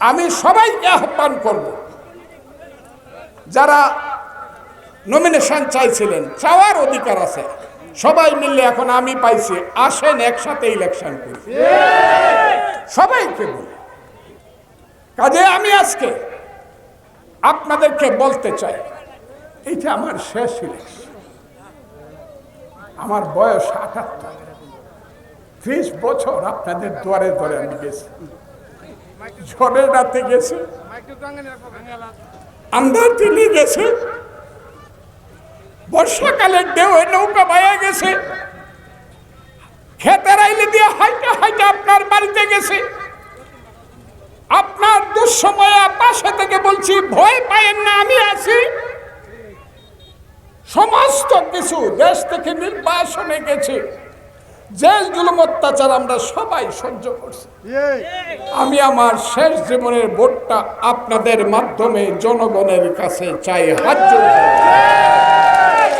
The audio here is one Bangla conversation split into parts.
আমি সবাইকে আহ্বান করব, যারা নমিনেশন চাইছিলেন, চাওয়ার অধিকার আছে, সবাই মিললে এখন আমি পাইছি, আসেন একসাথে ইলেকশন করি। সবাইকে বলি। কাজে আমি আজকে আপনাদেরকে বলতে চাই এইটা আমার শেষ ইলেকশন আমার বয়স আটাত্তর, ত্রিশ বছর আপনাদের দুয়ারে দুয়ারে আমি গেছি। ঝড়ের রাতে গেছে। আন্ধার দিনে গেছে বর্ষাকালের ঢেউয়ে নৌকা বাইয়া গেছে। খেতের আইলে দিয়ে হাইটা হাইটা আপনার বাড়িতে গেছে। আপনার দুঃসময়ে পাশে থেকে বলছি, ভয় পায়েন না, আমি আছি। সমস্ত কিছু দেশ থেকে নির্বাসনে গেছে। জেল জুলুম অত্যাচার আমরা সবাই সহ্য করছি। আমি আমার শেষ জীবনের ভোটটা আপনাদের মাধ্যমে জনগণের কাছে চাই। হাত।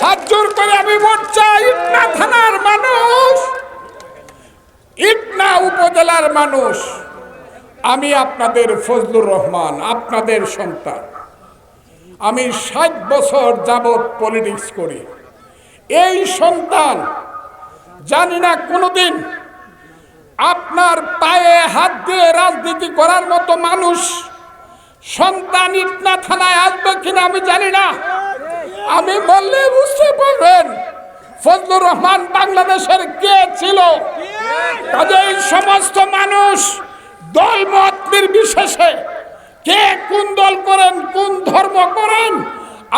হাত জোর করে আমি ভোট চাই। ইটনা থানার মানুষ ইটনা উপজেলার মানুষ আমি আপনাদের ফজলুর রহমান আপনাদের সন্তান। আমি ষাট বছর যাবৎ পলিটিক্স করি। এই সন্তান জানি না কোনোদিন আপনার পায়ে হাত দিয়ে রাজনীতি করার মতো মানুষ সন্তান ইটনা থানায় আসবে কিনা আমি জানি না। আমি বললে বুঝতে পারবেন ফজলুর রহমান বাংলাদেশের কে ছিল। কাজে এই সমস্ত মানুষ দল মত নির্বিশেষে কে কোন দল করেন, কোন ধর্ম করেন,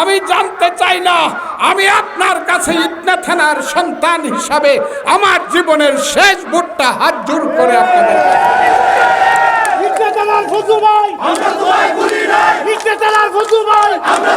আমি জানতে চাই না। আমি আপনার কাছে ইতনা থানার সন্তান হিসাবে আমার জীবনের শেষ ভোটটা হাত জোর করে আপনাদের ইতনা থানার ফজু ভাই। আমরা তোমায় ভুলি না ইতনা থানার ফজু ভাই। আমরা